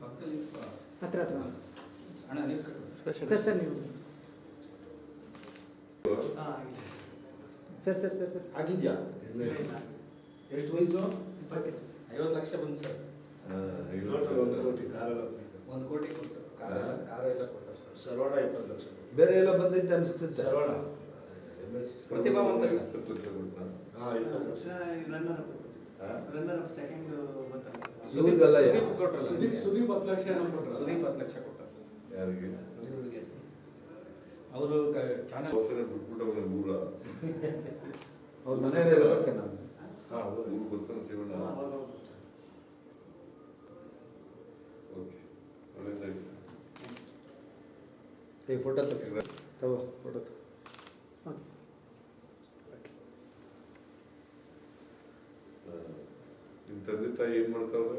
ಪಕ್ಕದಲ್ಲಿ ಹತ್ರ ಹತ್ರ ಕಟ್ಟು. ಸರ್ ಸರ್ ನೀವು. Sir sir sir sir. ಆಗಿದ್ಯಾ? ಎಷ್ಟು ವಯಸ್ಸು? ಐವತ್ತು ಲಕ್ಷ ಬಂತು ಸರ್. ಒಂದು ಕೋಟಿ ಕೊಟ್ಟು. ಕಾರ? ಕಾರ ಎಲ್ಲ ಕೊಟ್ಟರು ಸರ್ ಸರ್ವಣ ಇಪ್ಪತ್ತು ಲಕ್ಷ. ಬೇರೆ ಎಲ್ಲ ಬಂದೈತೆ ಅನಿಸ್ತೈತೆ. ಸರ್ವಣ ಪ್ರತಿಭಾವಂತ ಸರ್. ಹಾ ಇಪ್ಪತ್ತು ಲಕ್ಷ. ಸುದೀಪ್ ಸುದೀಪ್ ಹತ್ತು ಲಕ್ಷ ಏನೋ ಕೊಟ್ರು. ಸುದೀಪ್ ಹತ್ತು ಲಕ್ಷ ಕೊಟ್ಟ ಸರ್. ಯಾರಿಗೆ? ಅವರು ಚಾನಲ್ ಹೊಸನೆ ಬಿಟ್ಬಿಟ್ಟವನ ಊರ ಅವ್ರ ನಾನು. ಹಾ ಓಕೆ ಫೋಟೋ ತಗೋ. ತಗೋ ಫೋಟೋ ತಗೋ ಓಕೆ ಆ, ನಿಮ್ ತಂದೆ ತಾಯಿ ಏನ್ ಮಾಡ್ತಾವ್ರೆ?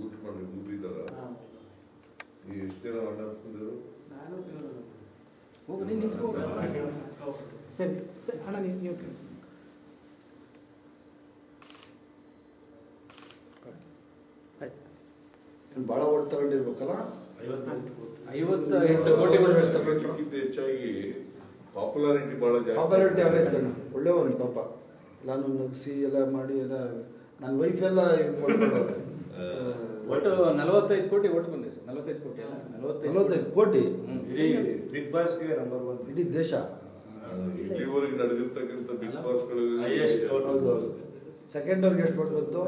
ಊಟ ಮಾಡಿ ಊಟಿದಾರ ನೀವು ಎಷ್ಟು ಜನ ಅಣ್ಣ ತಂದಿರು ಸರಿ ಸರ್ ಅಣ್ಣ ನೀವು ನೀವು ತಿರ್ಗಿ. ಆಯ್ತು ನೀನು ಭಾಳ ಓಟ್ ತಗೊಂಡಿರ್ಬೇಕಲ್ಲ? ಹೆಚ್ಚಾಗಿ ಪಾಪ್ಯುಲಾರಿಟಿ ಬಹಳ ಜಾಸ್ತಿ ಪಾಪ್ಯುಲಾರಿಟಿ ಆಗೈತೆ ಒಂದು ಪಾಪ. ನಾನು ನಗಿಸಿ ಎಲ್ಲ ಮಾಡಿ ಎಲ್ಲ ನನ್ನ ವೈಫ್ ಎಲ್ಲ ಮಾಡ್ಕೊಳ್ಳೋದು ಒಟ್ಟು ನಲವತ್ತೈದು ಕೋಟಿ ಒಟ್ಟು ಬಂದಿದೆ ಸರ್ ನಲವತ್ತೈದು ಕೋಟಿ ಅಲ್ಲ ನಲವತ್ತೈದು ಕೋಟಿ? ಹ್ಮ್. ಇಡೀ ಬಿಗ್ ಬಾಸ್ಗೆ ನಂಬರ್ ಒನ್ ಇಡೀ ದೇಶ? ಇಲ್ಲಿವರೆಗೆ ನಡೆದಿರ್ತಕ್ಕಂಥ ಬಿಗ್. ಹೌದು ಸೆಕೆಂಡ್ ಅವ್ರಿಗೆ ಎಷ್ಟು ಓಟ್ ಬಂತು?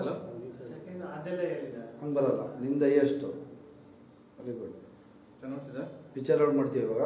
ಹಂಗೆ ಬರಲ್ಲ ನಿಂದ ಎಷ್ಟು? ವೆರಿ ಗುಡ್ ಚೆನ್ನಾಗಿ ಸರ್ ಪಿಕ್ಚರ್ ಔಟ್ ಮಾಡ್ತೀವಿ ಇವಾಗ?